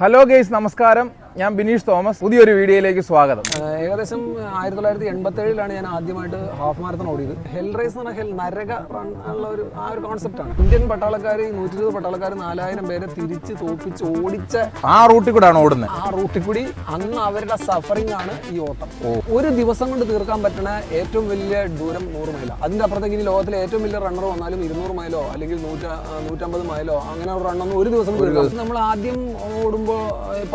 Hello guys നമസ്കാരം. ഞാൻ Bineesh Thomas. പുതിയൊരു വീഡിയോയിലേക്ക് സ്വാഗതം. ഏകദേശം ആയിരത്തി തൊള്ളായിരത്തി എൺപത്തി ഏഴിലാണ് ഞാൻ ആദ്യമായിട്ട് ഹാഫ് മാരത്തൺ ഓടിയത്. ഹെൽ റേസ് എന്ന് പറഞ്ഞാൽ ഹെൽ നരക റൺ ഉള്ള ഒരു ആ ഒരു കോൺസെപ്റ്റ് ആണ്. ഇന്ത്യൻ പട്ടാളക്കാർ നൂറ്റി ഇരുപത് പട്ടാളക്കാർ നാലായിരം പേരെ തിരിച്ച് തോപ്പിച്ച് ഓടിച്ച ആ റൂട്ടിൽ കൂടെ ആണ് ഓടുന്നത്. ആ റൂട്ടിൽ കൂടി അന്ന് അവരുടെ സഫറിംഗ് ആണ് ഈ ഓട്ടം. ഒരു ദിവസം കൊണ്ട് തീർക്കാൻ പറ്റുന്ന ഏറ്റവും വലിയ ദൂരം നൂറ് മൈല. അതിന്റെ അപ്പുറത്തേക്ക് ഇനി ലോകത്തിലെ ഏറ്റവും വലിയ റണ്ണർ വന്നാലും ഇരുന്നൂറ് മൈലോ അല്ലെങ്കിൽ നൂറ്റ നൂറ്റമ്പത് മൈലോ അങ്ങനെ ഒരു റണ്ണൊന്നും ഒരു ദിവസം. നമ്മൾ ആദ്യം ഓടുമ്പോൾ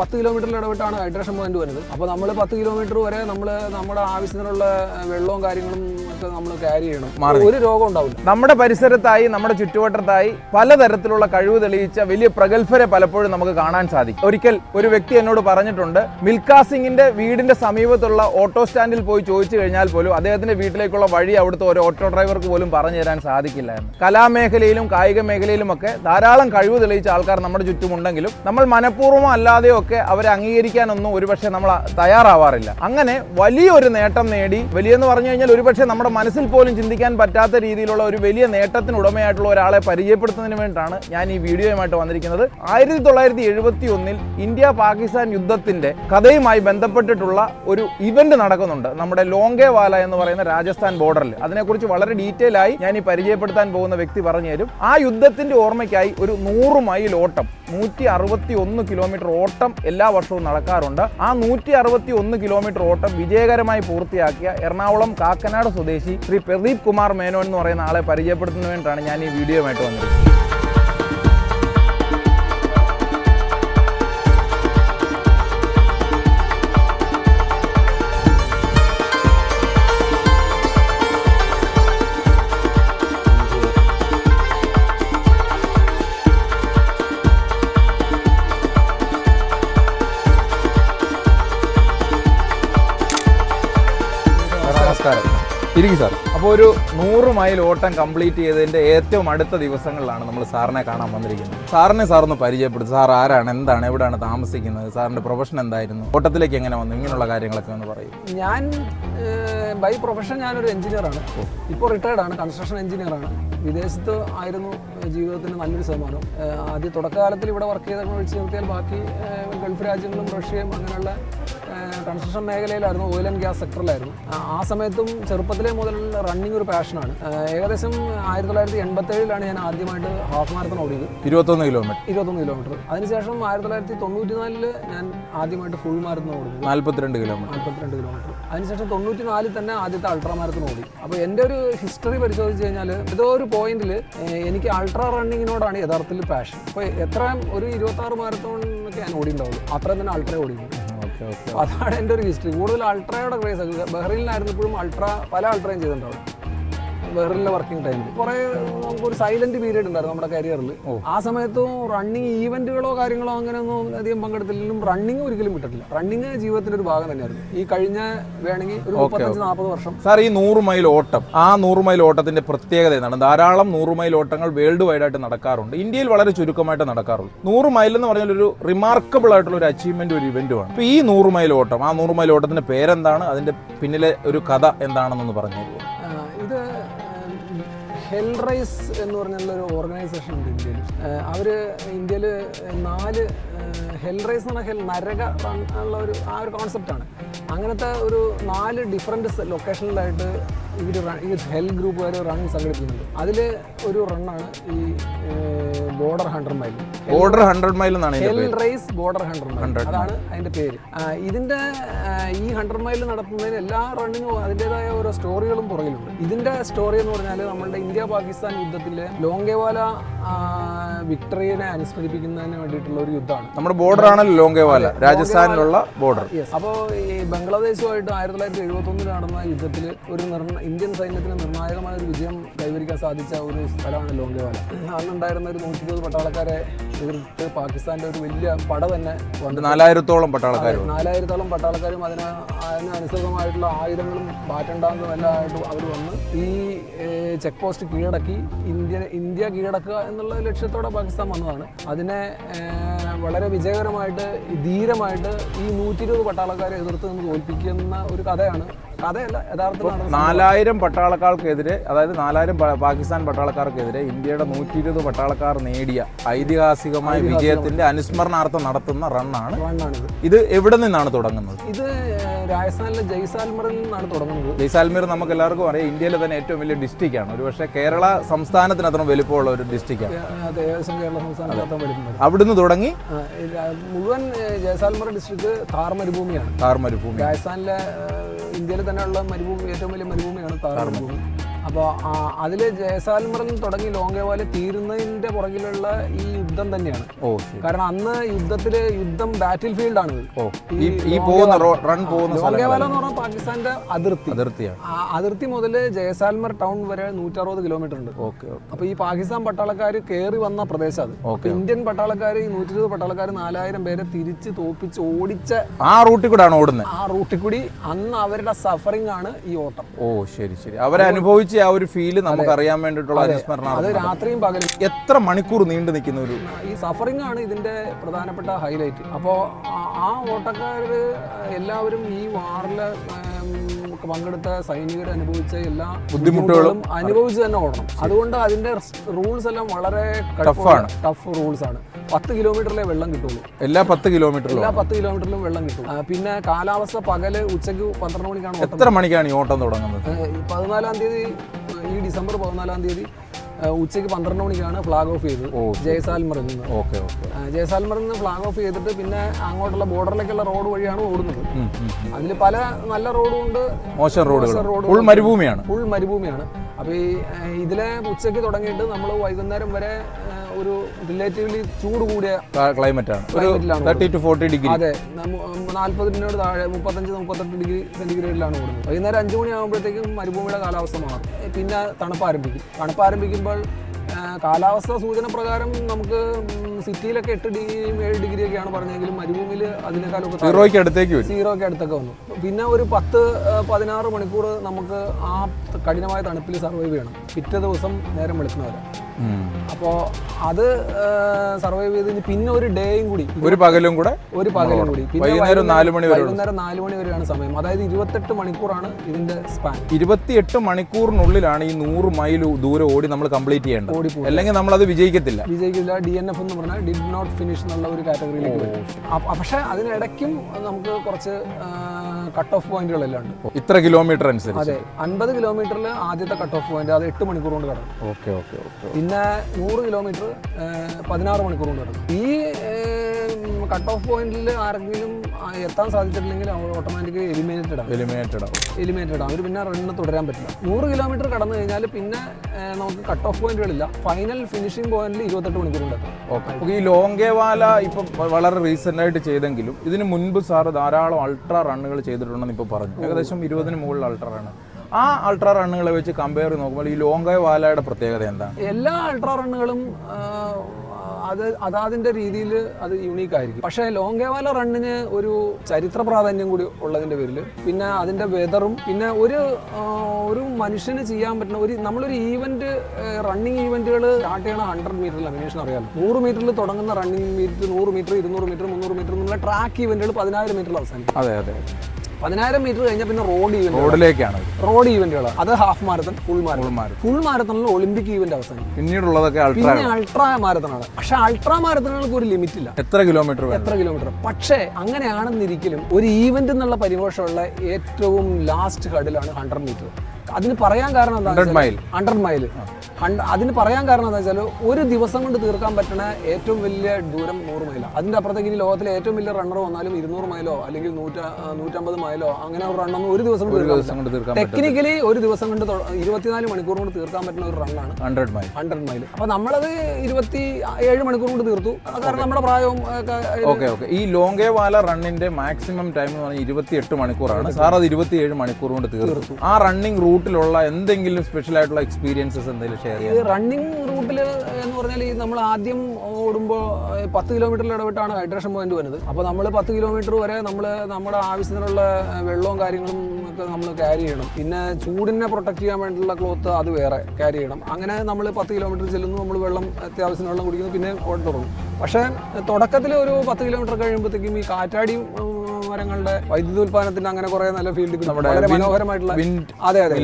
പത്ത് കിലോമീറ്ററിൽ ഇടവിട്ടാണ് ഹൈഡ്രേഷൻ പോയിന്റ് വരുന്നത്. അപ്പോൾ നമ്മൾ പത്ത് കിലോമീറ്റർ വരെ നമ്മൾ നമ്മുടെ ആവശ്യത്തിനുള്ള വെള്ളവും കാര്യങ്ങളും ഒക്കെ നമ്മൾ ക്യാരി ചെയ്യണം. ഒരു രോഗം ഉണ്ടാവില്ല. നമ്മുടെ പരിസരത്തായി നമ്മുടെ ചുറ്റുവട്ടത്തായി പലതരത്തിലുള്ള കഴിവ് തെളിയിച്ച വലിയ പ്രഗത്ഭരെ പലപ്പോഴും നമുക്ക് കാണാൻ സാധിക്കും. ഒരിക്കൽ ഒരു വ്യക്തി എന്നോട് പറഞ്ഞിട്ടുണ്ട് മിൽഖാ സിംഗിന്റെ വീടിന്റെ സമീപത്തുള്ള ഓട്ടോ സ്റ്റാൻഡിൽ പോയി ചോദിച്ചു കഴിഞ്ഞാൽ പോലും അദ്ദേഹത്തിന്റെ വീട്ടിലേക്കുള്ള വഴി അവിടുത്തെ ഒരു ഓട്ടോ ഡ്രൈവർക്ക് പോലും പറഞ്ഞു തരാൻ സാധിക്കില്ല എന്ന്. കലാമേഖലയിലും കായിക മേഖലയിലും ഒക്കെ ധാരാളം കഴിവ് തെളിയിച്ച ആൾക്കാർ നമ്മുടെ ചുറ്റുമുണ്ടെങ്കിലും നമ്മൾ മനഃപൂർവമോ അല്ലാതെയോ ഒക്കെ അവരെ അംഗീകരിക്കാനൊന്നും ഒരുപക്ഷെ നമ്മൾ തയ്യാറാവാറില്ല. അങ്ങനെ വലിയൊരു നേട്ടം നേടി വലിയെന്ന് പറഞ്ഞു കഴിഞ്ഞാൽ ഒരുപക്ഷെ നമ്മുടെ മനസ്സിൽ പോലും ചിന്തിക്കാൻ പറ്റാത്ത രീതിയിലുള്ള ഒരു വലിയ നേട്ടത്തിന് ഉടമയായിട്ടുള്ള ഒരാളെ പരിചയപ്പെടുത്തുന്നതിന് വേണ്ടിയിട്ടാണ് ഞാൻ ഈ വീഡിയോയുമായിട്ട് വന്നിരിക്കുന്നത്. ആയിരത്തി തൊള്ളായിരത്തി എഴുപത്തി ഒന്നിൽ ഇന്ത്യ പാകിസ്ഥാൻ യുദ്ധത്തിന്റെ കഥയുമായി ബന്ധപ്പെട്ടിട്ടുള്ള ഒരു ഇവന്റ് നടക്കുന്നുണ്ട്. നമ്മുടെ ലോങ്കേവാല എന്ന് പറയുന്ന രാജസ്ഥാൻ ബോർഡറിൽ. അതിനെക്കുറിച്ച് വളരെ ഡീറ്റെയിൽ ആയി ഞാൻ ഈ പരിചയപ്പെടുത്താൻ പോകുന്ന വ്യക്തി പറഞ്ഞു തരും ആ യുദ്ധത്തിന്റെ ഓർമ്മയ്ക്കായി ഒരു നൂറ് മൈൽ ഓട്ടം നൂറ്റി അറുപത്തി ഒന്ന് കിലോമീറ്റർ ഓട്ടം എല്ലാ വർഷവും നടക്കാറുണ്ട്. ആ നൂറ്റി അറുപത്തി ഒന്ന് കിലോമീറ്റർ ഓട്ടം വിജയകരമായി പൂർത്തിയാക്കിയ എറണാകുളം കാക്കനാട് സ്വദേശി ശ്രീ പ്രദീപ് കുമാർ മേനോൻ എന്ന് പറയുന്ന ആളെ പരിചയപ്പെടുത്തുന്നതിന് വേണ്ടിയിട്ടാണ് ഞാൻ ഈ വീഡിയോയുമായിട്ട് വന്നിരിക്കുന്നത്. നമസ്കാരം. ഇരിക്കും സാർ. അപ്പോൾ ഒരു നൂറ് മൈൽ ഓട്ടം കംപ്ലീറ്റ് ചെയ്തതിന്റെ ഏറ്റവും അടുത്ത ദിവസങ്ങളിലാണ് നമ്മൾ സാറിനെ കാണാൻ വന്നിരിക്കുന്നത്. സാറിനെ സാറൊന്ന് പരിചയപ്പെടുത്തും. സാർ ആരാണ് എന്താണ് എവിടെയാണ് താമസിക്കുന്നത് സാറിന്റെ പ്രൊഫഷൻ എന്തായിരുന്നു ഓട്ടത്തിലേക്ക് എങ്ങനെ വന്നു ഇങ്ങനെയുള്ള കാര്യങ്ങളൊക്കെ ഒന്ന് പറയും. ഞാൻ ബൈ പ്രൊഫഷൻ ഞാനൊരു എഞ്ചിനീയറാണ് ഇപ്പോൾ റിട്ടയർഡ് ആണ് കൺസ്ട്രക്ഷൻ എഞ്ചിനീയറാണ് വിദേശത്ത് ആയിരുന്നു ജീവിതത്തിന് നല്ലൊരു ശതമാനം. ആദ്യ തുടക്കകാലത്തിൽ ഇവിടെ വർക്ക് ചെയ്തതെന്ന് വെച്ച് നിർത്തിയാൽ ബാക്കി ഗൾഫ് രാജ്യങ്ങളും റഷ്യയും അങ്ങനെയുള്ള കൺസ്ട്രക്ഷൻ മേഖലയിലായിരുന്നു ഓയിൽ ആൻഡ് ഗ്യാസ് സെക്ടറിലായിരുന്നു ആ- സമയത്തും ചെറുപ്പത്തിലെ മുതൽ റണ്ണിങ് ഒരു പാഷനാണ് ഏകദേശം ആയിരത്തി തൊള്ളായിരത്തി എൺപത്തി ഏഴിലാണ് ഞാൻ ആദ്യമായിട്ട് ഹാഫ് മാരത്തൺ ഓടിയത്. ഇരുപത്തൊന്ന് കിലോമീറ്റർ ഇരുപത്തൊന്ന് കിലോമീറ്റർ അതിനുശേഷം ആയിരത്തി തൊള്ളായിരത്തി തൊണ്ണൂറ്റിനാലിൽ ഞാൻ ആദ്യമായിട്ട് ഫുൾ മാരത്തൺ ഓടി നാൽപ്പത്തിരണ്ട് കിലോമീറ്റർ നാൽപ്പത്തിരണ്ട് കിലോമീറ്റർ അതിനുശേഷം തൊണ്ണൂറ്റി നാലിൽ തന്നെ ആദ്യത്തെ അൾട്രാ മാരത്തൺ ഓടി. അപ്പോൾ എന്റെ ഒരു ഹിസ്റ്ററി പരിശോധിച്ച് കഴിഞ്ഞാൽ ഏതോ ഒരു പോയിന്റിൽ എനിക്ക് അൾട്രാ റണ്ണിങ്ങിനോടാണ് യഥാർത്ഥത്തിൽ പാഷൻ അപ്പോൾ എത്ര ഒരു ഇരുപത്താറ് മാരത്തോൺ ഒക്കെ ഞാൻ ഓടിയിട്ടുണ്ടാവുള്ളൂ. അത്രയും തന്നെ അൾട്രാ ഓടിയിട്ടുണ്ട് അതാണ് എന്റെ ഒരു ഹിസ്റ്ററി കൂടുതൽ അൾട്രയുടെ ക്രേസ് ബഹ്റൈനിലായിരുന്നപ്പോഴും അൾട്ര പല അൾട്രയും ചെയ്തിട്ടുണ്ടാവും. ബഹ്റിനിലെ വർക്കിംഗ് ടൈമിൽ കുറേ നമുക്കൊരു സൈലന്റ് പീരീഡ് ഉണ്ടായിരുന്നു നമ്മുടെ കരിയറിൽ ആ സമയത്തും റണ്ണിങ് ഈവന്റുകളോ കാര്യങ്ങളോ അങ്ങനെയൊന്നും അധികം പങ്കെടുത്തില്ലെങ്കിലും റണ്ണിങ് ഒരിക്കലും വിട്ടിട്ടില്ല. റണ്ണിങ് ജീവിതത്തിന്റെ ഒരു ഭാഗം തന്നെയായിരുന്നു. ഈ കഴിഞ്ഞ വേണമെങ്കിൽ ഒരു മുപ്പത്തഞ്ച് നാൽപ്പത് വർഷം. സാർ ഈ നൂറ് മൈൽ ഓട്ടം ആ നൂറ് മൈൽ ഓട്ടത്തിന്റെ പ്രത്യേകത എന്താണ്? ധാരാളം നൂറ് മൈൽ ഓട്ടങ്ങൾ വേൾഡ് വൈഡ് ആയിട്ട് നടക്കാറുണ്ട്. ഇന്ത്യയിൽ വളരെ ചുരുക്കമായിട്ട് നടക്കാറുള്ളൂ നൂറ് മൈൽ എന്ന് പറഞ്ഞാൽ ഒരു റിമാർക്കബിൾ ആയിട്ടുള്ള ഒരു അച്ചീവ്മെന്റ് ഒരു ഇവന്റുമാണ് അപ്പോൾ ഈ നൂറ് മൈൽ ഓട്ടം ആ നൂറ് മൈൽ ഓട്ടത്തിന്റെ പേരെന്താണ്? അതിന്റെ പിന്നിലെ ഒരു കഥ എന്താണെന്നൊന്ന് പറഞ്ഞു ഇത് ഹെൽ റൈസ് എന്ന് പറഞ്ഞുള്ള ഒരു ഓർഗനൈസേഷൻ ഉണ്ട് ഇന്ത്യയിൽ. അവർ ഇന്ത്യയിൽ നാല് ഹെൽ റൈസ് എന്ന് പറഞ്ഞാൽ ഹെൽ നരക ഉള്ള ഒരു ആ ഒരു കോൺസെപ്റ്റാണ് അങ്ങനത്തെ ഒരു നാല് ഡിഫറെന്റ് ലൊക്കേഷനിലായിട്ട് ഇവർ ഈ ഹെൽ ഗ്രൂപ്പുകാർ റൺ സംഘടിപ്പിക്കുന്നത്. അതിൽ ഒരു റണ്ണാണ് ഈ border hundred mile border hundred mile എന്നാണ് hell race border hundred mile അതാണ് അതിന്റെ പേര്. ഇതിന്റെ ഇതിന്റെ ഈ ഹൺഡ്രഡ് മൈൽ നടത്തുന്നതിന് എല്ലാ റണ്ണിനും അതിന്റെതായ ഓരോ സ്റ്റോറികളും പുറകിലുണ്ട്. ഇതിന്റെ സ്റ്റോറി എന്ന് പറഞ്ഞാൽ നമ്മളുടെ ഇന്ത്യ പാകിസ്ഥാൻ യുദ്ധത്തിലെ ലോങ്കേവാല വിക്ടറിയെ അനുസ്മരിപ്പിക്കുന്നതിന് വേണ്ടിയിട്ടുള്ള ഒരു യുദ്ധമാണ്. നമ്മുടെ ബോർഡർ ആണല്ലോ ലോങ്കേവാല. രാജസ്ഥാനിലുള്ള ബോർഡർ അപ്പോൾ ഈ ബംഗ്ലാദേശുമായിട്ട് ആയിരത്തി തൊള്ളായിരത്തി എഴുപത്തൊന്നിൽ നടന്ന യുദ്ധത്തിൽ ഒരു നിർണ ഇന്ത്യൻ സൈന്യത്തിന് നിർണായകമായ ഒരു വിജയം കൈവരിക്കാൻ സാധിച്ച ഒരു സ്ഥലമാണ് ലോങ്കേവാല. അന്നുണ്ടായിരുന്ന ഒരു നൂറ്റി ഇരുപത് പട്ടാളക്കാരെ എതിർത്ത് പാകിസ്ഥാന്റെ ഒരു വലിയ പട തന്നെ വന്നു നാലായിരത്തോളം പട്ടാളക്കാരും നാലായിരത്തോളം പട്ടാളക്കാരും അതിന് അതിനനുസൃതമായിട്ടുള്ള ആയുധങ്ങളും ബാറ്റണ്ടാന്നും എല്ലാം ആയിട്ട് അവർ വന്ന് ഈ ചെക്ക് പോസ്റ്റ് കീഴടക്കി ഇന്ത്യ ഇന്ത്യ കീഴടക്കുക എന്നുള്ള ലക്ഷ്യത്തോടെ പാകിസ്ഥാൻ വന്നതാണ്. അതിനെ വളരെ വിജയകരമായിട്ട് ധീരമായിട്ട് ഈ നൂറ്റി ഇരുപത് പട്ടാളക്കാരെ എതിർത്ത് നിന്ന് തോൽപ്പിക്കുന്ന ഒരു കഥയാണ് യഥാർത്ഥത്തിൽ നാലായിരം പട്ടാളക്കാർക്കെതിരെ അതായത് നാലായിരം പാകിസ്ഥാൻ പട്ടാളക്കാർക്കെതിരെ ഇന്ത്യയുടെ നൂറ്റി ഇരുപത് പട്ടാളക്കാർ നേടിയ ഐതിഹാസികമായ വിജയത്തിന്റെ അനുസ്മരണാർത്ഥം നടത്തുന്ന റണ്ണാണ്. ഇത് എവിടെ നിന്നാണ് തുടങ്ങുന്നത്? ഇത് രാജസ്ഥാനിലെ ജയ്സാൽമറിൽ നിന്നാണ് തുടങ്ങുന്നത്. ജയ്സാൽമീർ നമുക്ക് എല്ലാവർക്കും അറിയാം ഇന്ത്യയിലെ തന്നെ ഏറ്റവും വലിയ ഡിസ്ട്രിക്റ്റ് ആണ് ഒരുപക്ഷെ കേരള സംസ്ഥാനത്തിന് അത്ര വലിപ്പമുള്ള ഒരു ഡിസ്ട്രിക്റ്റ് ആണ് അവിടുന്ന് തുടങ്ങി മുഴുവൻ ജയ്സാൽമർ ഡിസ്ട്രിക്ട് താർ മരുഭൂമിയാണ് താർ മരുഭൂമി രാജസ്ഥാനിലെ ഇന്ത്യയിൽ തന്നെയുള്ള മരുഭൂമി ഏറ്റവും വലിയ മരുഭൂമിയാണ് താർ മരുഭൂമി അപ്പോൾ അതിൽ ജയസാൽമറിൽ തുടങ്ങി ലോങ്കേവാൽ തീരുന്നതിന്റെ പുറകിലുള്ള ഈ യുദ്ധം തന്നെയാണ്. കാരണം അന്ന് യുദ്ധത്തിൽ യുദ്ധം ബാറ്റിൽ ഫീൽഡാണ് ലോങ്കേവാല എന്ന് പറഞ്ഞാൽ പാകിസ്ഥാന്റെ അതിർത്തി. അതിർത്തിയാണ് അതിർത്തി മുതൽ ജയസാൽമർ ടൗൺ വരെ നൂറ്ററുപത് കിലോമീറ്റർ ഉണ്ട്. Okay okay. അപ്പൊ ഈ പാകിസ്ഥാൻ പട്ടാളക്കാർ കയറി വന്ന പ്രദേശം അത്. ഇന്ത്യൻ പട്ടാളക്കാർ ഈ നൂറ്റി ഇരുപത് പട്ടാളക്കാർ നാലായിരം പേരെ തിരിച്ച് തോപ്പിച്ച് ഓടിച്ച ആ റൂട്ടിൽ കൂടെ ആണ് ഓടുന്നത് ആ റൂട്ടിൽ കൂടി അന്ന് അവരുടെ സഫറിംഗ് ആണ് ഈ ഓട്ടം. ഓ ശരി ശരി. അവരനുഭവിച്ച ആ ഒരു ഫീൽ നമുക്ക് അറിയാൻ വേണ്ടിയിട്ടുള്ള അനുസ്മരണം അത് രാത്രിയും പകലും. എത്ര മണിക്കൂർ നീണ്ടു നിൽക്കുന്ന ഒരു ഈ സഫറിംഗ് ആണ് ഇതിന്റെ പ്രധാനപ്പെട്ട ഹൈലൈറ്റ് അപ്പോൾ ആ ഓട്ടക്കാർ എല്ലാവരും ഈ വാറിൽ പങ്കെടുത്ത സൈനികർ അനുഭവിച്ച എല്ലാ ബുദ്ധിമുട്ടുകളും അനുഭവിച്ച് തന്നെ ഓടണം. അതുകൊണ്ട് അതിന്റെ റൂൾസ് എല്ലാം വളരെ Tough-ആണ്. ടഫ് റൂൾസ് ആണ്. പത്ത് കിലോമീറ്ററിലെ വെള്ളം കിട്ടുള്ളൂ. എല്ലാ പത്ത് കിലോമീറ്ററിലും എല്ലാ പത്ത് കിലോമീറ്ററിലും വെള്ളം കിട്ടും. പിന്നെ കാലാവസ്ഥ പകൽ ഉച്ചയ്ക്ക് പന്ത്രണ്ട് മണിക്കാണ് എത്ര മണിക്കാണ് ഈ ഓട്ടം തുടങ്ങുന്നത്? പതിനാലാം തീയതി ഈ ഡിസംബർ പതിനാലാം തീയതി ഉച്ചയ്ക്ക് പന്ത്രണ്ട് മണിക്കാണ് ഫ്ലാഗ് ഓഫ് ചെയ്തത്. ജയസാൽമറിൽ നിന്ന്. Okay okay. ജയസാൽമറിൽ നിന്ന് ഫ്ലാഗ് ഓഫ് ചെയ്തിട്ട് പിന്നെ അങ്ങോട്ടുള്ള ബോർഡറിലേക്കുള്ള റോഡ് വഴിയാണ് ഓടുന്നത്. അതിൽ പല നല്ല റോഡും ഉണ്ട്. മോശം റോഡ് ഫുൾ മരുഭൂമിയാണ്. ഫുൾ മരുഭൂമിയാണ്. അപ്പോൾ ഈ ഇതിലെ ഉച്ചയ്ക്ക് തുടങ്ങിയിട്ട് നമ്മൾ വൈകുന്നേരം വരെ ഒരു റിലേറ്റീവ്ലി ചൂട് കൂടിയ ക്ലൈമറ്റ് ആണ്. ഒരു തേർട്ടി ടു ഫോർട്ടി ഡിഗ്രി അതെ നാൽപ്പതിനോട് താഴെ മുപ്പത്തഞ്ച് മുപ്പത്തെട്ട് ഡിഗ്രി സെന്റിഗ്രേഡിലാണ് കൂടുന്നത് വൈകുന്നേരം അഞ്ച് മണി ആകുമ്പോഴത്തേക്കും മരുഭൂമിയുടെ കാലാവസ്ഥ മാറും. പിന്നെ തണുപ്പ് ആരംഭിക്കും. തണുപ്പ് ആരംഭിക്കുമ്പോൾ കാലാവസ്ഥ സൂചന പ്രകാരം നമുക്ക് സിറ്റിയിലൊക്കെ എട്ട് ഡിഗ്രിയും ഏഴ് ഡിഗ്രിയൊക്കെയാണ് പറഞ്ഞെങ്കിലും മരുഭൂമിയിൽ അതിനേക്കാളൊക്കെ സീറോയ്ക്ക് അടുത്തേക്ക് സീറോയ്ക്ക് അടുത്തൊക്കെ വന്നു. പിന്നെ ഒരു പത്ത് പതിനാറ് മണിക്കൂർ നമുക്ക് ആ കഠിനമായ തണുപ്പിൽ സർവൈവ് ചെയ്യണം. പിറ്റേ ദിവസം നേരം വെളുക്കുന്ന വരെ അപ്പോൾ അത് സർവൈവ് ചെയ്തതിന് പിന്നെ ഒരു ഡേയും കൂടി. ഒരു പകലും കൂടെ ഒരു പകലും കൂടി. വൈകുന്നേരം നാല് മണി വരെ വൈകുന്നേരം നാല് മണി വരെയാണ് സമയം. അതായത് ഇരുപത്തെട്ട് മണിക്കൂറാണ് ഇതിന്റെ സ്പാൻ. ഇരുപത്തിയെട്ട് മണിക്കൂറിനുള്ളിലാണ് ഈ നൂറ് മൈൽ ദൂരം ഓടി നമ്മൾ കംപ്ലീറ്റ് ചെയ്യേണ്ടത്. അല്ലെങ്കിൽ നമ്മൾ അത് വിജയിക്കത്തില്ല. വിജയിക്കില്ല. ഡി എൻ എഫ് എന്ന് പറഞ്ഞാൽ ഡിഡ് നോട്ട് ഫിനിഷ് എന്നുള്ള ഒരു കാറ്റഗറിയിലേക്ക് വരും പക്ഷേ അതിനിടയ്ക്കും നമുക്ക് കുറച്ച് കട്ട് ഓഫ് പോയിന്റുകളെല്ലാം ഉണ്ട്. ഇത്ര കിലോമീറ്റർ അനുസരിച്ച്. അതെ. അൻപത് കിലോമീറ്ററിൽ ആദ്യത്തെ കട്ട് ഓഫ് പോയിന്റ് അത് എട്ട് മണിക്കൂർ കൊണ്ട് കടന്നു. ഓക്കെ ഓക്കെ ഓക്കെ പിന്നെ നൂറ് കിലോമീറ്റർ പതിനാറ് മണിക്കൂർ കൊണ്ട് കടന്നു. ഈ കട്ട് ഓഫ് പോയിന്റിൽ ആരെങ്കിലും എത്താൻ സാധിച്ചിട്ടില്ലെങ്കിൽ അവർ ഓട്ടോമാറ്റിക്കലി എലിമിനേറ്റഡ് ആണ് എലിമിനേറ്റഡ് ആവും. എലിമിനേറ്റഡ് അവർ പിന്നെ റണ്ണിന് തുടരാൻ പറ്റില്ല. നൂറ് കിലോമീറ്റർ കടന്നു കഴിഞ്ഞാൽ പിന്നെ നമുക്ക് കട്ട് ഓഫ് പോയിന്റുകളില്ല ഫൈനൽ ഫിനിഷിംഗ് പോയിന്റിൽ ഇരുപത്തെട്ട് മണിക്കൂർ ഉണ്ട് എത്താം. ഓക്കെ ഈ ലോങ്കേവാല ഇപ്പം വളരെ റീസെന്റ് ആയിട്ട് ചെയ്തെങ്കിലും ഇതിന് മുൻപ് സാർ ധാരാളം അൾട്രാ റണ്ണുകൾ ചെയ്തിട്ടുണ്ടെന്ന് ഇപ്പോൾ പറഞ്ഞു. ഏകദേശം ഇരുപതിന് മുകളിൽ അൾട്രാ റണ്ണ് ആ അൾട്രാ റണ്ണുകളെ വെച്ച് കമ്പയർ നോക്കുമ്പോൾ ഈ ലോങ്കേവാലയുടെ പ്രത്യേകത എന്താണ്? എല്ലാ അൾട്രാ റണ്ണുകളും അത് അതാതിന്റെ രീതിയിൽ അത് യുണീക്ക് ആയിരിക്കും. പക്ഷേ ലോങ്കേവാല റണ്ണിന് ഒരു ചരിത്ര പ്രാധാന്യം കൂടി ഉള്ളതിന്റെ പേരിൽ പിന്നെ അതിന്റെ വെതറും പിന്നെ ഒരു ഒരു മനുഷ്യന് ചെയ്യാൻ പറ്റുന്ന ഒരു നമ്മളൊരു ഈവന്റ് റണ്ണിങ് ഈവന്റുകൾ സ്റ്റാർട്ട് ചെയ്യണ ഹൺഡ്രഡ് മീറ്ററിൽ അഭിനേഷൻ അറിയാമല്ലോ നൂറ് മീറ്ററിൽ തുടങ്ങുന്ന റണ്ണിങ് മീറ്റർ നൂറ് മീറ്റർ ഇരുന്നൂറ് മീറ്റർ മുന്നൂറ് മീറ്റർ നമ്മളെ ട്രാക്ക് ഈവന്റുകൾ പതിനായിരം മീറ്ററിൽ അവസാനിക്കും. അതെ അതെ. പതിനായിരം മീറ്റർ കഴിഞ്ഞാൽ പിന്നെ റോഡ് ഈവന്റ് റോഡിലേക്കാണ്. റോഡ് ഈവന്റുകൾ അത് half marathon full marathon full മാരത്തണിൽ Olympic event അവസാനം പിന്നീടുള്ളതൊക്കെ അൾട്രാ പിന്നെ അൾട്രാ മാരത്തണാണ് പക്ഷെ അൾട്രാ മാരത്തണുകൾക്ക് ഒരു ലിമിറ്റ് ഇല്ല. എത്ര കിലോമീറ്റർ എത്ര കിലോമീറ്റർ പക്ഷേ അങ്ങനെയാണെന്നിരിക്കലും ഒരു ഈവന്റ് എന്നുള്ള പരിവേഷമുള്ള ഏറ്റവും ലാസ്റ്റ് ഹഡിലാണ് ഹൺഡ്രഡ് മീറ്റർ അതിന് പറയാൻ കാരണം എന്താ മൈൽ. Hundred mile. അതിന് പറയാൻ കാരണം എന്താ വെച്ചാൽ ഒരു ദിവസം കൊണ്ട് തീർക്കാൻ പറ്റുന്ന ഏറ്റവും വലിയ ദൂരം നൂറ് മൈലാണ് അതിന്റെ അപ്പുറത്തേക്ക് ഇനി ലോകത്തിലെ ഏറ്റവും വലിയ റണ്ണർ വന്നാലും ഇരുന്നൂറ് മൈലോ അല്ലെങ്കിൽ നൂറ്റ നൂറ്റമ്പത് മൈലോ അങ്ങനെ ഒരു റണ്ണൊന്നും ഒരു ദിവസം കൊണ്ട് ടെക്നിക്കലി ഒരു ദിവസം കൊണ്ട് ഇരുപത്തിനാല് മണിക്കൂർ കൊണ്ട് തീർക്കാൻ പറ്റുന്ന ഒരു റണ്ണാണ് ഹൺഡ്രഡ് മൈൽ. Hundred mile. അപ്പൊ നമ്മളത് ഇരുപത്തി ഏഴ് മണിക്കൂർ കൊണ്ട് തീർത്തു. കാരണം നമ്മുടെ പ്രായവും ഓക്കെ ഓക്കെ ഈ ലോങ്കേവാല റണ്ണിന്റെ മാക്സിമം ടൈം എന്ന് പറഞ്ഞാൽ ഇരുപത്തി എട്ട് മണിക്കൂറാണ്. സാർ അത് ഇരുപത്തി ഏഴ് മണിക്കൂർ കൊണ്ട് തീർത്തു. ആ റണ്ണിങ് റൂട്ടിലുള്ള എന്തെങ്കിലും സ്പെഷ്യൽ ആയിട്ടുള്ള എക്സ്പീരിയൻസസ് എന്തെങ്കിലും ഷെയർ ചെയ്യാം ഈ റണ്ണിങ് റൂട്ടിൽ എന്ന് പറഞ്ഞാൽ ഈ നമ്മൾ ആദ്യം ഓടുമ്പോൾ പത്ത് കിലോമീറ്ററിൽ ഇടവിട്ടാണ് ഹൈഡ്രേഷൻ പോയിന്റ് വരുന്നത്. അപ്പോൾ നമ്മൾ പത്ത് കിലോമീറ്റർ വരെ നമ്മൾ നമ്മുടെ ആവശ്യത്തിനുള്ള വെള്ളവും കാര്യങ്ങളും ഒക്കെ നമ്മൾ ക്യാരി ചെയ്യണം. പിന്നെ ചൂടിനെ പ്രൊട്ടക്ട് ചെയ്യാൻ വേണ്ടിയുള്ള ക്ലോത്ത് അത് വേറെ ക്യാരി ചെയ്യണം. അങ്ങനെ നമ്മൾ പത്ത് കിലോമീറ്റർ ചെല്ലുന്നു നമ്മൾ വെള്ളം അത്യാവശ്യം വെള്ളം കുടിക്കുന്നു പിന്നെ ഓടി തുടങ്ങും. പക്ഷേ തുടക്കത്തിൽ ഒരു പത്ത് കിലോമീറ്റർ കഴിയുമ്പോഴത്തേക്കും ഈ കാറ്റാടിയും മരങ്ങളുടെ വൈദ്യുതി ഉൽപാദനത്തിന് അങ്ങനെ കുറെ നല്ല ഫീൽഡ് വളരെ മനോഹരമായിട്ടുള്ള അതെ അതെ.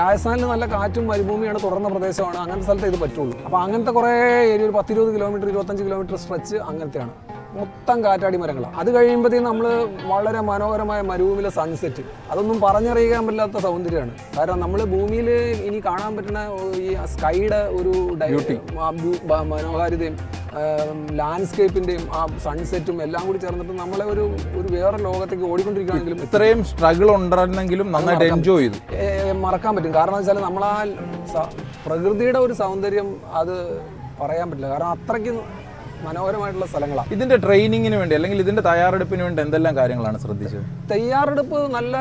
രാജസ്ഥാനിൽ നല്ല കാറ്റും മരുഭൂമിയാണ് തുറന്ന പ്രദേശമാണ്. അങ്ങനത്തെ സ്ഥലത്ത് ഇത് പറ്റുള്ളൂ. അപ്പൊ അങ്ങനത്തെ കുറെ ഏരിയ ഒരു പത്തിരുപത് കിലോമീറ്റർ ഇരുപത്തഞ്ച് കിലോമീറ്റർ സ്ട്രെച്ച് അങ്ങനത്തെയാണ്. മൊത്തം കാറ്റാടി മരങ്ങളാണ് അത് കഴിയുമ്പോഴത്തേക്കും നമ്മൾ വളരെ മനോഹരമായ മരുഭൂമിയിലെ സൺസെറ്റ് അതൊന്നും പറഞ്ഞറിയിക്കാൻ പറ്റാത്ത സൗന്ദര്യമാണ്. കാരണം നമ്മൾ ഭൂമിയിൽ ഇനി കാണാൻ പറ്റുന്ന ഈ സ്കൈയുടെ ഒരു മനോഹാരിതയും ലാൻഡ്സ്കേപ്പിന്റെയും ആ സൺസെറ്റും എല്ലാം കൂടി ചേർന്നിട്ട് നമ്മളെ ഒരു ഒരു വേറെ ലോകത്തേക്ക് ഓടിക്കൊണ്ടിരിക്കുകയാണെങ്കിലും ഇത്രയും സ്ട്രഗിൾ ഉണ്ടായിരുന്നെങ്കിലും നന്നായിട്ട് എൻജോയ് ചെയ്തു. മറക്കാൻ പറ്റും. കാരണം വെച്ചാൽ നമ്മൾ ആ പ്രകൃതിയുടെ ഒരു സൗന്ദര്യം അത് പറയാൻ പറ്റില്ല. കാരണം അത്രയ്ക്ക് മനോഹരമായിട്ടുള്ള സ്ഥലങ്ങളാണ് ഇതിന്റെ ട്രെയിനിങ്ങിന് വേണ്ടി അല്ലെങ്കിൽ ഇതിന്റെ തയ്യാറെടുപ്പിന് വേണ്ടി എന്തെല്ലാം കാര്യങ്ങളാണ് ശ്രദ്ധിച്ചത്? തയ്യാറെടുപ്പ് നല്ല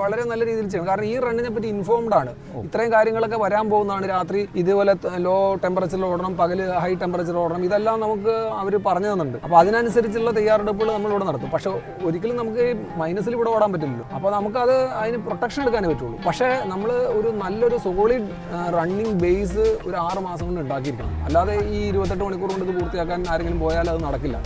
വളരെ നല്ല രീതിയിൽ ചെയ്യണം. കാരണം ഈ റണ്ണിനെ പറ്റി ഇൻഫോംഡ് ആണ്. ഇത്രയും കാര്യങ്ങളൊക്കെ വരാൻ പോകുന്നതാണ് രാത്രി. ഇതുപോലെ ലോ ടെമ്പറേച്ചറിൽ ഓടണം പകൽ ഹൈ ടെമ്പറേച്ചർ ഓടണം. ഇതെല്ലാം നമുക്ക് അവർ പറഞ്ഞു തന്നിട്ടുണ്ട്. അപ്പോൾ അതിനനുസരിച്ചുള്ള തയ്യാറെടുപ്പുകൾ നമ്മൾ ഇവിടെ നടത്തും. പക്ഷെ ഒരിക്കലും നമുക്ക് മൈനസിൽ ഇവിടെ ഓടാൻ പറ്റില്ലല്ലോ. അപ്പോൾ നമുക്കത് അതിന് പ്രൊട്ടക്ഷൻ എടുക്കാനേ പറ്റുള്ളൂ. പക്ഷേ നമ്മൾ ഒരു നല്ലൊരു സോളിഡ് റണ്ണിങ് ബേസ് ഒരു ആറ് മാസം കൊണ്ട് ഉണ്ടാക്കിയിരിക്കണം. അല്ലാതെ ഈ ഇരുപത്തെട്ട് മണിക്കൂർ കൊണ്ട് ഇത് പൂർത്തിയാക്കാൻ ആരെങ്കിലും പോയാൽ അത് നടക്കില്ല.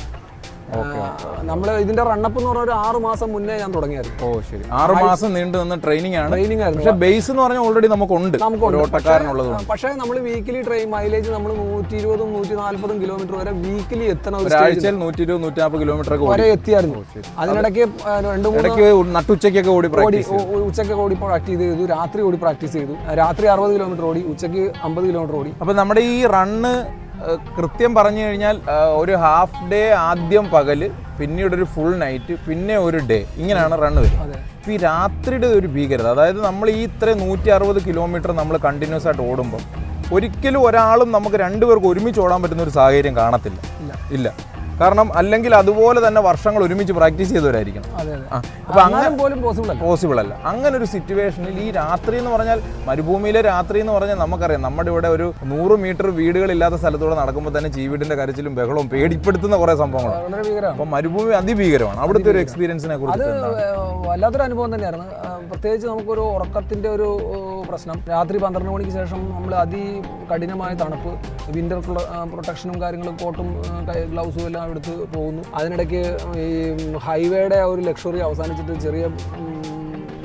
നമ്മൾ ഇതിന്റെ റണ്ണപ്പ് എന്ന് പറഞ്ഞ ഒരു ആറ് മാസം മുന്നേ ഞാൻ തുടങ്ങിയായിരുന്നു. ഓ ശരി. ആറ് മാസം നീണ്ടു നിന്ന ട്രെയിനിങ് ആണ്. ട്രെയിനിങ് ആയിരുന്നു. പക്ഷെ ബേസ് എന്ന് പറഞ്ഞാൽ ഓൾറെഡി നമുക്കുണ്ട്. ഓട്ടക്കാരനുള്ളത് പക്ഷേ നമ്മൾ വീക്കിലി ട്രെയിൻ മൈലേജ് നമ്മൾ നൂറ്റി ഇരുപതും നൂറ്റി നാല്പതും കിലോമീറ്റർ വരെ വീക്കിലി എത്തണ ഒരാഴ്ചയിൽ നൂറ്റി ഇരുപത് നൂറ്റി നാൽപ്പത് കിലോമീറ്റർ ഒക്കെ വരെ എത്തിയായിരുന്നു. അതിനിടയ്ക്ക് രണ്ട് മൂന്ന് നട്ടുച്ചയ്ക്കൊക്കെ ഓടി ഓടി പ്രാക്ടീസ് ചെയ്തു. ഉ- ഉച്ചയ്ക്ക് ഓടി പ്രാക്ടീസ് ചെയ്തു. രാത്രി ഓടി പ്രാക്ടീസ് ചെയ്തു. രാത്രി അറുപത് കിലോമീറ്റർ ഓടി ഉച്ചയ്ക്ക് അമ്പത് കിലോമീറ്റർ ഓടി. അപ്പൊ നമ്മുടെ ഈ റണ്ണ് കൃത്യം പറഞ്ഞു കഴിഞ്ഞാൽ ഒരു ഹാഫ് ഡേ ആദ്യം പകൽ പിന്നീട് ഒരു ഫുൾ നൈറ്റ് പിന്നെ ഒരു ഡേ ഇങ്ങനെയാണ് റണ് വരുന്നത് അപ്പം ഈ രാത്രിയുടെ ഒരു ഭീകരത അതായത് നമ്മൾ ഈ ഇത്രയും നൂറ്റി അറുപത് കിലോമീറ്റർ നമ്മൾ കണ്ടിന്യൂസ് ആയിട്ട് ഓടുമ്പോൾ ഒരിക്കലും ഒരാളും നമുക്ക് രണ്ടുപേർക്ക് ഒരുമിച്ച് ഓടാൻ പറ്റുന്ന ഒരു സാഹചര്യം കാണത്തില്ല. ഇല്ല. കാരണം അല്ലെങ്കിൽ അതുപോലെ തന്നെ വർഷങ്ങൾ ഒരുമിച്ച് പ്രാക്ടീസ് ചെയ്തവരായിരിക്കണം. അപ്പൊ അങ്ങനെ പോലും പോസിബിൾ അല്ല. പോസിബിൾ അല്ല. അങ്ങനെ ഒരു സിറ്റുവേഷനിൽ ഈ രാത്രി എന്ന് പറഞ്ഞാൽ മരുഭൂമിയിലെ രാത്രി എന്ന് പറഞ്ഞാൽ നമുക്കറിയാം. നമ്മുടെ ഇവിടെ ഒരു നൂറ് മീറ്റർ വീടുകളില്ലാത്ത സ്ഥലത്തൂടെ നടക്കുമ്പോൾ തന്നെ ചീവീടിന്റെ കരച്ചിലും ബഹളവും പേടിപ്പെടുത്തുന്ന കുറെ സംഭവങ്ങളാണ്. അപ്പൊ മരുഭൂമി അതിഭീകരമാണ്. അവിടുത്തെ ഒരു എക്സ്പീരിയൻസിനെ കുറിച്ച് വല്ലാത്തൊരു അനുഭവം തന്നെയായിരുന്നു. പ്രത്യേകിച്ച് നമുക്കൊരു ഉറക്കത്തിന്റെ ഒരു പ്രശ്നം. രാത്രി പന്ത്രണ്ട് മണിക്ക് ശേഷം നമ്മൾ അതി കഠിനമായ തണുപ്പ് വിന്റർ പ്രൊട്ടക്ഷനും കാര്യങ്ങളും കോട്ടും ഗ്ലൗസും എല്ലാം എടുത്ത് പോകുന്നു. അതിനിടയ്ക്ക് ഈ ഹൈവേയുടെ ആ ഒരു ലക്ഷറി അവസാനിച്ചിട്ട് ചെറിയ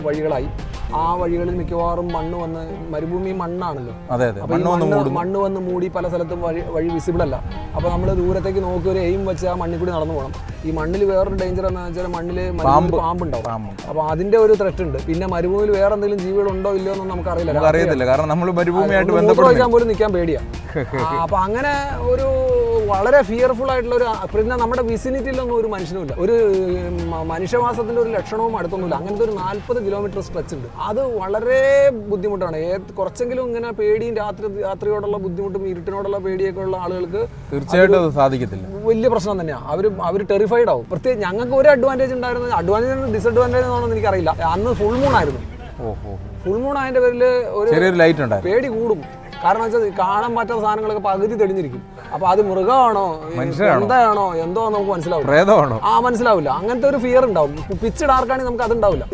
വഴികളായി. ആ വഴികളിൽ മിക്കവാറും മണ്ണ് വന്ന് മരുഭൂമി മണ്ണാണല്ലോ. അപ്പൊ മണ്ണ് വന്ന് മൂടി പല സ്ഥലത്തും വഴി വഴി വിസിബിൾ അല്ല. അപ്പൊ നമ്മൾ ദൂരത്തേക്ക് നോക്കി ഒരു എയിം വെച്ച് ആ മണ്ണിൽ കൂടി നടന്നു പോകണം. ഈ മണ്ണിൽ വേറൊരു ഡേഞ്ചർ എന്ന് വെച്ചാൽ മണ്ണിൽ പാമ്പ്. പാമ്പുണ്ടാവും. അപ്പൊ അതിന്റെ ഒരു ത്രെറ്റ് ഉണ്ട്. പിന്നെ മരുഭൂമിയിൽ വേറെ എന്തെങ്കിലും ജീവികൾ ഉണ്ടോ ഇല്ലയോ എന്നൊന്നും നമുക്ക് അറിയില്ല കാരണം നമ്മൾ മരുഭൂമിയായിട്ട് ബന്ധപ്പെട്ട് പോലും നിൽക്കാൻ പേടിയാ. അപ്പൊ അങ്ങനെ ഒരു വളരെ ഫിയർഫുൾ ആയിട്ടുള്ള ഒരു പിന്നെ നമ്മുടെ വിസിനിറ്റിയിലൊന്നും ഒരു മനുഷ്യനുമില്ല ഒരു മനുഷ്യവാസത്തിന്റെ മനുഷ്യവാസത്തിന്റെ ഒരു ലക്ഷണവും അടുത്തൊന്നുമില്ല. അങ്ങനത്തെ ഒരു നാല്പത് കിലോമീറ്റർ സ്ട്രെച്ച് ഉണ്ട്. അത് വളരെ ബുദ്ധിമുട്ടാണ്. കുറച്ചെങ്കിലും ഇങ്ങനെ പേടിയും രാത്രി രാത്രിയോടുള്ള ബുദ്ധിമുട്ടും ഇരുട്ടിനോടുള്ള പേടിയൊക്കെ ഉള്ള ആളുകൾക്ക് തീർച്ചയായിട്ടും അത് സാധിക്കത്തില്ല. വലിയ പ്രശ്നം തന്നെയാണ് അവർ അവർ ടെറിഫൈഡ് ആവും. പ്രത്യേകിച്ച് ഞങ്ങൾക്ക് ഒരു അഡ്വാന്റേജ് ഉണ്ടായിരുന്നു അഡ്വാന്റേജ് ഡിസഡ്വാന്റേജ് എന്നാണെന്ന് എനിക്കറിയില്ല. അന്ന് ഫുൾ മൂൺ ആയിരുന്നു. ഫുൾ മൂൺ ആയതിന്റെ പേരിൽ ഒരു ലൈറ്റ് പേടി കൂടും. കാരണം വെച്ചാൽ കാണാൻ പറ്റാത്ത സാധനങ്ങളൊക്കെ പകുതി തെളിഞ്ഞിരിക്കും. അപ്പൊ അത് മൃഗമാണോ? എന്താണോ എന്തോ നമുക്ക് മനസ്സിലാവും പ്രേതമാണോ? ആ മനസ്സിലാവില്ല. അങ്ങനത്തെ ഒരു ഫിയർ ഉണ്ടാവും. പിച്ച് ഡാർക്കാണെങ്കിൽ നമുക്ക് അത് ഉണ്ടാവില്ല.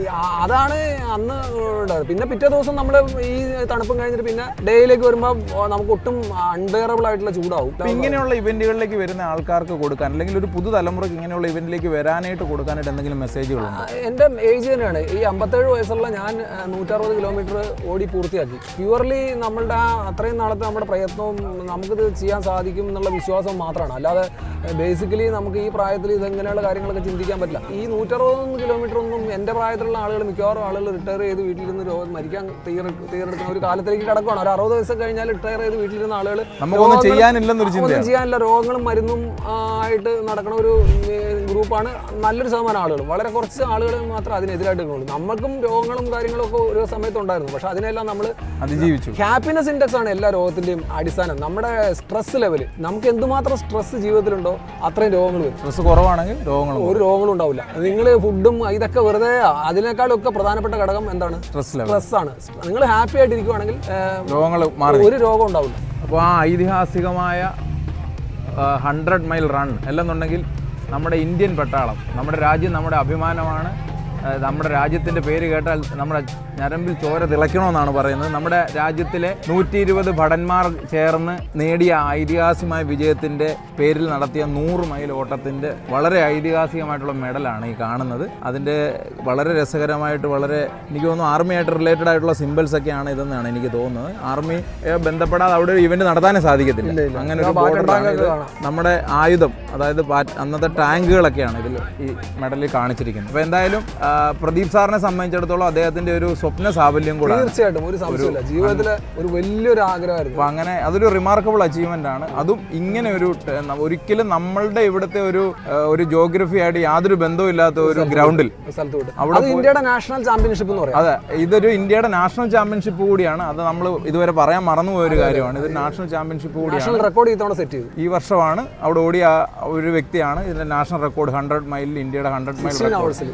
അതാണ് അന്ന് ഉണ്ടായത് പിന്നെ പിറ്റേ ദിവസം നമ്മൾ ഈ തണുപ്പും കഴിഞ്ഞിട്ട് പിന്നെ ഡേയിലേക്ക് വരുമ്പോൾ നമുക്ക് ഒട്ടും അൺബെയറബിൾ ആയിട്ടുള്ള ചൂടാവും. ഇങ്ങനെയുള്ള ഇവന്റുകളിലേക്ക് വരുന്ന ആൾക്കാർക്ക് കൊടുക്കാൻ അല്ലെങ്കിൽ ഒരു പുതുതലമുറയ്ക്ക് ഇങ്ങനെയുള്ള ഇവന്റിലേക്ക് വരാനായിട്ട് കൊടുക്കാനായിട്ട് എന്തെങ്കിലും മെസ്സേജുകളുണ്ടോ എന്റെ ഏജ് തന്നെയാണ്. ഈ അമ്പത്തേഴ് വയസ്സുള്ള ഞാൻ നൂറ്ററുപത് കിലോമീറ്റർ ഓടി പൂർത്തിയാക്കി. പ്യുവർലി നമ്മളുടെ ആ അത്രയും നാളത്തെ നമ്മുടെ പ്രയത്നവും നമുക്കിത് ചെയ്യാൻ സാധിക്കും. എന്നുള്ള വിശ്വാസം മാത്രമാണ്. അല്ലാതെ ബേസിക്കലി നമുക്ക് ഈ പ്രായത്തിൽ ഇതെങ്ങനെയുള്ള കാര്യങ്ങളൊക്കെ ചിന്തിക്കാൻ പറ്റില്ല. ഈ നൂറ്ററുപത് കിലോമീറ്റർ ഒന്നും എന്റെ പ്രായത്തിലുള്ള ആളുകൾ മിക്കവാറും ആളുകൾ റിട്ടയർ ചെയ്ത് വീട്ടിലിരുന്ന് രോഗം മരിക്കാൻ തീർ തീരെടുക്കുന്ന ഒരു കാലത്തിലേക്ക് കിടക്കുകയാണ് ഒരു അറുപത് വയസ്സ് കഴിഞ്ഞാൽ റിട്ടയർ ചെയ്ത് വീട്ടിലിരുന്ന ആളുകൾ നമുക്കൊന്നും ചെയ്യാനില്ലെന്നൊരു ചിന്തയാണ് ചെയ്യാനില്ല. രോഗങ്ങളും മരുന്നും ആയിട്ട് നടക്കുന്ന ഒരു ഗ്രൂപ്പാണ് നല്ലൊരു ശതമാനം ആളുകൾ വളരെ കുറച്ച് ആളുകൾ മാത്രമേ അതിനെതിരായിട്ട് നിൽക്കുള്ളൂ നമുക്കും രോഗങ്ങളും കാര്യങ്ങളൊക്കെ ഒരു സമയത്ത് ഉണ്ടായിരുന്നു പക്ഷെ അതിനെല്ലാം നമ്മൾ അതിജീവിച്ചു. ഹാപ്പിനെസ് ഇൻഡെക്സ് ആണ് എല്ലാ രോഗത്തിന്റെയും അടിസ്ഥാനം. നമ്മുടെ സ്ട്രെസ് ലെവൽ നമുക്ക് എന്തുമാത്രം സ്ട്രെസ് ജീവിതത്തിലുണ്ടോ അത്രയും രോഗങ്ങൾ വരും. സ്ട്രെസ് കുറവാണെങ്കിൽ രോഗങ്ങൾ ഒരു രോഗങ്ങളും ഉണ്ടാവില്ല. നിങ്ങൾ ഫുഡും ഇതൊക്കെ വെറുതെ അതിനേക്കാളൊക്കെ പ്രധാനപ്പെട്ട ഘടകം എന്താണ്? സ്ട്രെസ് സ്ട്രെസ് ആണ്. നിങ്ങൾ ഹാപ്പി ആയിട്ടിരിക്കുവാണെങ്കിൽ രോഗങ്ങൾ ഒരു രോഗം ഉണ്ടാവില്ല. അപ്പോൾ ആ ഐതിഹാസികമായ ഹൺഡ്രഡ് മൈൽ റൺ അല്ലെന്നുണ്ടെങ്കിൽ നമ്മുടെ ഇന്ത്യൻ പട്ടാളം നമ്മുടെ രാജ്യം നമ്മുടെ അഭിമാനമാണ്. നമ്മുടെ രാജ്യത്തിന്റെ പേര് കേട്ടാൽ നമ്മുടെ ഞരമ്പിൽ ചോര തിളയ്ക്കണമെന്നാണ് പറയുന്നത്. നമ്മുടെ രാജ്യത്തിലെ നൂറ്റി ഇരുപത് ഭടന്മാർ ചേർന്ന് നേടിയ ഐതിഹാസികമായ വിജയത്തിന്റെ പേരിൽ നടത്തിയ നൂറ് മൈൽ ഓട്ടത്തിന്റെ വളരെ ഐതിഹാസികമായിട്ടുള്ള മെഡലാണ് ഈ കാണുന്നത്. അതിന്റെ വളരെ രസകരമായിട്ട് വളരെ എനിക്ക് തോന്നുന്നു ആർമിയായിട്ട് റിലേറ്റഡ് ആയിട്ടുള്ള സിമ്പിൾസ് ഒക്കെയാണ് ഇതെന്നാണ് എനിക്ക് തോന്നുന്നത്. ആർമി ബന്ധപ്പെടാതെ അവിടെ ഒരു ഇവന്റ് നടത്താനേ സാധിക്കത്തില്ല. അങ്ങനെ ഒരു നമ്മുടെ ആയുധം അതായത് അന്നത്തെ ടാങ്കുകളൊക്കെയാണ് ഇതിൽ ഈ മെഡലിൽ കാണിച്ചിരിക്കുന്നത്. അപ്പോൾ എന്തായാലും പ്രദീപ് സാറിനെ സംബന്ധിച്ചിടത്തോളം അദ്ദേഹത്തിന്റെ ഒരു സ്വപ്ന സാഫല്യം കൂടെ തീർച്ചയായിട്ടും ഒരു സംശയമില്ല. ജീവിതത്തിലെ ഒരു വലിയൊരു ആഗ്രഹമായിരുന്നു അങ്ങനെ അതൊരു റിമാർക്കബിൾ അച്ചീവ്മെന്റ് ആണ്. അതും ഇങ്ങനെ ഒരു ഒരിക്കലും നമ്മളുടെ ഇവിടുത്തെ ഒരു ഒരു ജോഗ്രഫി ആയിട്ട് യാതൊരു ബന്ധവും ഇല്ലാത്ത ഒരു ഗ്രൗണ്ടിൽ അവിടെ അത് ഇന്ത്യയുടെ നാഷണൽ ചാമ്പ്യൻഷിപ്പ് എന്ന് പറയാം. അതെ ഇതൊരു ഇന്ത്യയുടെ നാഷണൽ ചാമ്പ്യൻഷിപ്പ് കൂടിയാണ്. അത് നമ്മൾ ഇതുവരെ പറയാൻ മറന്നുപോയ ഒരു കാര്യമാണ്. ഇത് നാഷണൽ ചാമ്പ്യൻഷിപ്പ് കൂടിയാണ്. റെക്കോർഡ് ഈ തവണ സെറ്റ് ചെയ്തു. ഈ വർഷമാണ് അവിടെ ഓടിയ ഒരു വ്യക്തിയാണ്. ഇതിന്റെ നാഷണൽ റെക്കോർഡ് ഹൺഡ്രഡ് മൈലിൽ ഇന്ത്യയുടെ ഹൺഡ്രഡ് മൈൽ.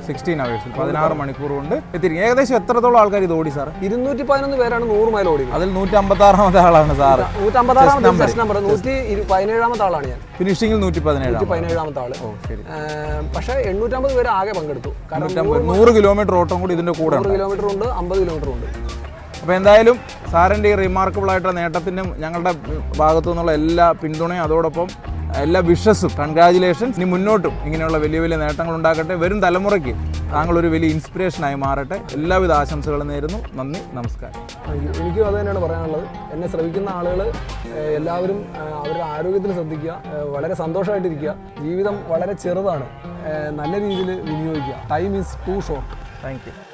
സിക്സ്റ്റീൻ അവേഴ്സിൽ പതിനാറ് മണിക്കൂർ കൊണ്ട് എത്തിയിരിക്കും ഏകദേശം എത്രത്തോളം ആൾക്കാർ ഇത് ഓടി സാർ ഇരുന്നൂറ്റി പതിനൊന്ന് പേരാണ് നൂറ് മൈൽ ഓടി അതിൽ നൂറ്റി അമ്പത്തി ആറാമത്തെ ആളാണ് സാർ നൂറ്റമ്പത്താറാമത്തെ ടെസ്റ്റ് നമ്പർ നൂറ്റി ഇരു- പതിനേഴാമത്തെ ആളാണ് ഞാൻ. ഫിനിഷിംഗിൽ നൂറ്റി പതിനേഴ് പതിനേഴാമത്തെ ആൾ. പക്ഷേ എണ്ണൂറ്റമ്പത് പേര് ആകെ പങ്കെടുത്തു. കാരണം നൂറ് കിലോമീറ്റർ ഓട്ടം കൂടി ഇതിന്റെ കൂടെ നൂറ് കിലോമീറ്റർ ഉണ്ട് അമ്പത് കിലോമീറ്റർ ഉണ്ട്. അപ്പോൾ എന്തായാലും സാറിന്റെ ഈ റിമാർക്കബിൾ ആയിട്ടുള്ള നേട്ടത്തിനും ഞങ്ങളുടെ ഭാഗത്തു നിന്നുള്ള എല്ലാ പിന്തുണയും അതോടൊപ്പം എല്ലാ വിഷസും കൺഗ്രാജുലേഷൻസ് ഇനി മുന്നോട്ടും ഇങ്ങനെയുള്ള വലിയ വലിയ നേട്ടങ്ങൾ ഉണ്ടാക്കട്ടെ വരും തലമുറയ്ക്ക് താങ്കൾ ഒരു വലിയ ഇൻസ്പിറേഷനായി മാറട്ടെ. എല്ലാവിധ ആശംസകളും നേരുന്നു. നന്ദി നമസ്കാരം. എനിക്കും അത് തന്നെയാണ് പറയാനുള്ളത്. എന്നെ ശ്രമിക്കുന്ന ആളുകൾ എല്ലാവരും അവരുടെ ആരോഗ്യത്തിൽ ശ്രദ്ധിക്കുക വളരെ സന്തോഷമായിട്ടിരിക്കുക. ജീവിതം വളരെ ചെറുതാണ്. നല്ല രീതിയിൽ വിനിയോഗിക്കുക. Time is too short thank you